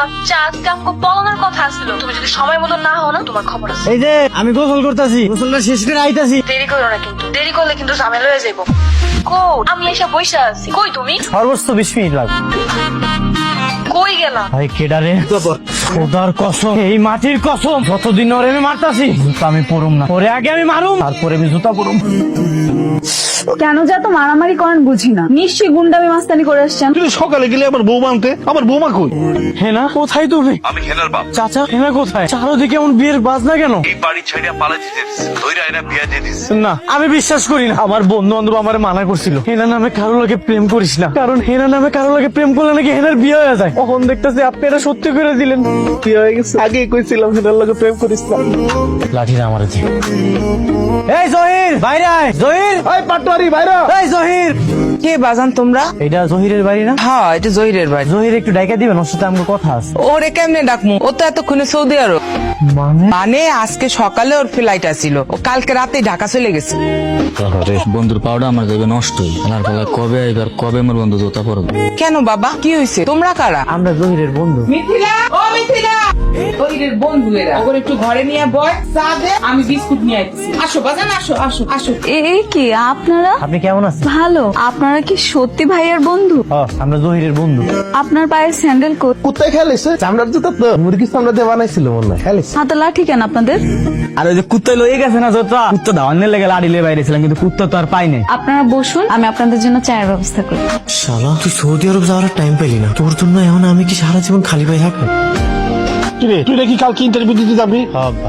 বাচ্চা আজকে আমাকে পলানোর কথা আসছিল তুমি যদি সময় মতো না হও না তোমার খবর আছে। এই যে আমি গোসল করতেছি। গোসলটা শেষ করে আইতাছি। দেরি করো না কিন্তু দেরি করলে কিন্তু ঝামেলা হয়ে যাইব। কো আমি এসে বসে আছি। কই তুমি? সর্বোচ্চ বিশ মিনিট লাগবে। কই ভাই কেডারে খোদার কসম। এই মাটির কসম। যতদিন ওরে আমি মারতাছি জুতা আমি পরুম না। ওরে আগে আমি মারুম তারপরে আমি জুতা পরুম। কেন যে এত মারামারি করেন বুঝি না। নিশ্চয়ই গুন্ডামি মাস্তানি করে আসছেন। তুই সকালে গেলে আমার বৌমা আনতে আমার বৌমা কই? হেনা কোথায় তুমি? আমি হেনার বাপ। চাচা হেনা কোথায়? চারোদিকে এমন বিয়ের বাজনা কেন? এই বাড়ি এরা বিয়া দিয়ে দিস। না আমি বিশ্বাস করি না। আমার বন্ধু বান্ধব আমার মানা করছিল। হেনা নামে কারও লাগে প্রেম করিস না। কারণ হেনা নামে কারও লাগে প্রেম করলে নাকি হেনার বিয়ে হয়ে যায়। কখন দেখতেছি আপনি এটা সত্যি করে দিলেন। কি হয়ে গেছে? আগে কইছিলাম হেনার লগে প্রেম করিস না। লাঠিটা আমার এই জহির বাইরে আয়। জহির। ওই পাটোয়ারি ভাইরা এই জহির। কে বাজান তোমরা? এটা জহিরের বাড়ি না? হ্যাঁ এটা জহিরের বাড়ি। জহির একটু ডাইকা দিবেন ওর সাথে আমার কথা আছে। ওরে কেমনে ডাকমু? ও তো এতক্ষণে সৌদি আরব। মানে? মানে আজকে সকালে ওর ফ্লাইট আসিল। ও কালকে রাতে ঢাকা চলে গেছে। বন্ধুর পাউডার আমার যাবে নষ্টই আমার পালা কবে আইবার কবে আমার বন্ধু জোতা পরবে? কেন বাবা? কি হয়েছে তোমরা কারা? আমরা জহিরের বন্ধু। মিথিলা! ও মিথিলা! জহিরের বন্ধু এরা ওর একটু ঘরে নিয়ে বয় চা দে আমি বিস্কুট নিয়ে আইতেছি। আসো বাজান আসো আসো আসো। এই কি আপনারা? আপনি কেমন আছেন? ভালো। আপনারা কি সত্যি ভাইয়ের বন্ধু? আমরা জহিরের বন্ধু। আপনার পায়ের স্যান্ডেল কোথায় খেলেছে? চামড়ার জুতা তো। মুরগির চামড়া দিয়ে বানাইছিল মনে হয়। খেলেছে। হাতে লাঠি কেন আপনাদের? আর ওই যে কুত্তা লয়ে গেছে না জোতা? কুত্তা দাওয়ানের লেগে লাড়িলে বাইরে ছিলাম কিন্তু কুত্তা তো আর পাই নাই। আপনারা বসুন আমি আপনাদের জন্য চায়ের ব্যবস্থা করি। শালা তুই সৌদি আরব যাওয়ার টাইম পেলি না। তোর জন্য এখন আমি কি সারা জীবন খালি পাই থাকব? কিরে তুই নাকি কালকে ইন্টারভিউ দিতে যাবি।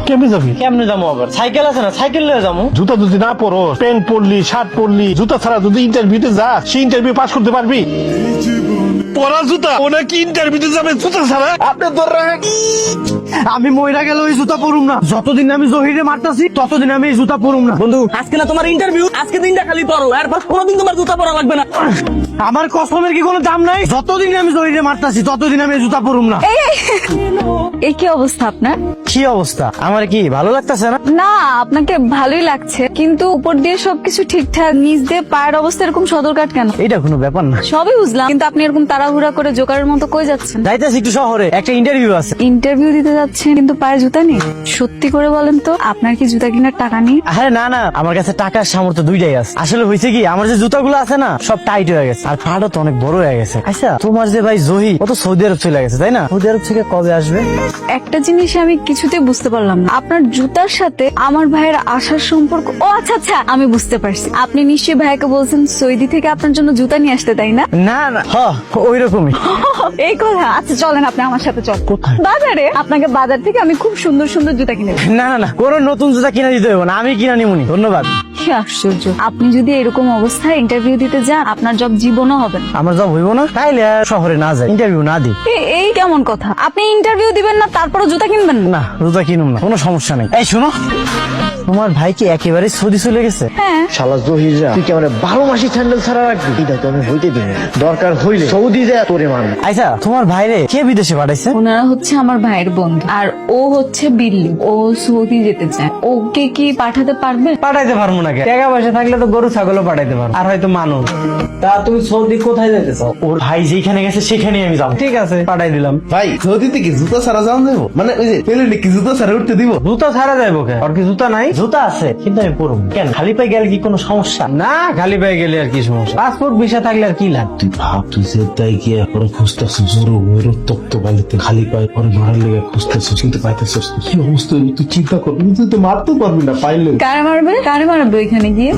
কেমনে যাবি? কেমনে যাব আবার? সাইকেল আছে না? সাইকেল নিয়ে যাব। জুতা যদি না পরো প্যান্ট পরলি শার্ট পরলি জুতা ছাড়া যদি ইন্টারভিউতে যা সেই ইন্টারভিউ পাস করতে পারবি। পরা জুতা ও নাকি ইন্টারভিউতে যাবে জুতা ছাড়া? আপনি ধরে আমি মহিলা গেলে ওই জুতা পরুম না। যতদিন আমি জহিরে মারতাছি ততদিন আমি এই জুতা পরুম না। বন্ধু আজকে না তোমার ইন্টারভিউ আজকে দিনটা খালি পড়ো এরপর কোনোদিন তোমার জুতা পরা লাগবে না। আমার কসমের কি কোনো দাম নাই? যতদিন আমি জহিরে মারতাছি ততদিন আমি এই জুতা পরুম না। এই কি অবস্থা আপনার? কি অবস্থা? আমার কি ভালো লাগতেছে না? না আপনাকে ভালোই লাগছে কিন্তু উপর দিয়ে সবকিছু ঠিকঠাক নিচ দিয়ে পায়ের অবস্থা এরকম সদরকাট কেন? এটা কোনো ব্যাপার না। সবই বুঝলাম কিন্তু আপনি এরকম তাড়াহুড়া করে জোকারের মতো কই যাচ্ছেন? যাইতেছি একটু শহরে একটা ইন্টারভিউ আছে। ইন্টারভিউ দিতে যাচ্ছেন কিন্তু পায়ে জুতা নেই। সত্যি করে বলেন তো আপনার কি জুতা কেনার টাকা নেই? আরে না না আমার কাছে টাকার সামর্থ্য দুইটাই আছে। আসলে হয়েছে কি আমার যে জুতাগুলো আছে না সব টাইট হয়ে গেছে। আর পাটা তো অনেক বড় হয়ে গেছে। আচ্ছা তোমার যে ভাই জহি ও তো সৌদি আরব চলে গেছে তাই না? সৌদি আরব থেকে কবে আসবে? একটা জিনিস আমি কিছুতেই বুঝতে পারলাম না। আপনার জুতার সাথে আমার ভাইয়ের আসার সম্পর্ক ও আচ্ছা আচ্ছা আমি বুঝতে পারছি। আপনি নিশ্চয়ই ভাইকে বলছেন সৌদি থেকে আপনার জন্য জুতা নিয়ে আসতে তাই না? না না ওই রকমই এই কথা। আচ্ছা চলেন আপনি আমার সাথে চল বাজারে। আপনাকে বাজার থেকে আমি খুব সুন্দর সুন্দর জুতা কিনে দেবো। না না না কোনো নতুন জুতা কিনে দিতে হবে না। আমি কিনা নিমুনি। ধন্যবাদ। কি আশ্চর্য। আপনি যদি এরকম অবস্থায় ইন্টারভিউ দিতে যান আপনার জব জীবনও হবে না। আমার জব হইব না? তাইলে শহরে না যাই। ইন্টারভিউ না দিই। কেমন কথা। আপনি ইন্টারভিউ দিবেন না তারপরে জুতা কিনবেন না? না জুতা কিনুম না কোনো সমস্যা নেই। এই শোনো। তোমার ভাই কি একেবারে সৌদি চলে গেছে? হ্যাঁ। শালা জহিরা তুই কি আমার বারো মাসি স্যান্ডেল ছাড়া রাখবি? এটা তো আমি হইতে দিই দরকার হইলে সৌদি যায় তোরে মান আচ্ছা তোমার ভাইরে কে বিদেশে পাঠাইছে? ওনারা হচ্ছে আমার ভাইয়ের বন্ধু। আর ও হচ্ছে বিল্লু। ও সৌদি যেতে চায়। ওকে কি পাঠাতে পারবে? পাঠাইতে পারব না টাকা পয়সা থাকলে তো গরু ছাগলও পাঠাইতে পারব। আর হয়তো মানুষ। তা তুমি সৌদি কোথায় যাইতে চাও? ওর ভাই যেখানে গেছে সেখানেই আমি যাব। ঠিক আছে পাঠাই দিলাম। ভাই সৌদিতে কি জুতা ছাড়া যাওয়া যাব মানে ওই যে পেলে কি জুতা ছাড়া উঠতে দিব? জুতা ছাড়া যাইবো কেন আর কি জুতা নাই? জুতা আছে কিন্তু আমি পরব কেন? খালি পায়ে গেলে কি কোনো সমস্যা? না খালি পায়ে গেলে আর কি সমস্যা? পাসপোর্ট ভিসা থাকলে আর কি লাগ তুই ভাব তুই যে তাই গিয়ে পরে খুঁজতেছ জোরো ওর তপ্ত বালিতে খালি পায়ে পরে ঘরের লেগে খুঁজতেছ কিন্তু পাইতেছিস না। কি অবস্থা? তুই চিন্তা করবি তুই তো মারতে পারবি না পাইলে। কারে মারবে? কারে মারবে ওইখানে গিয়ে?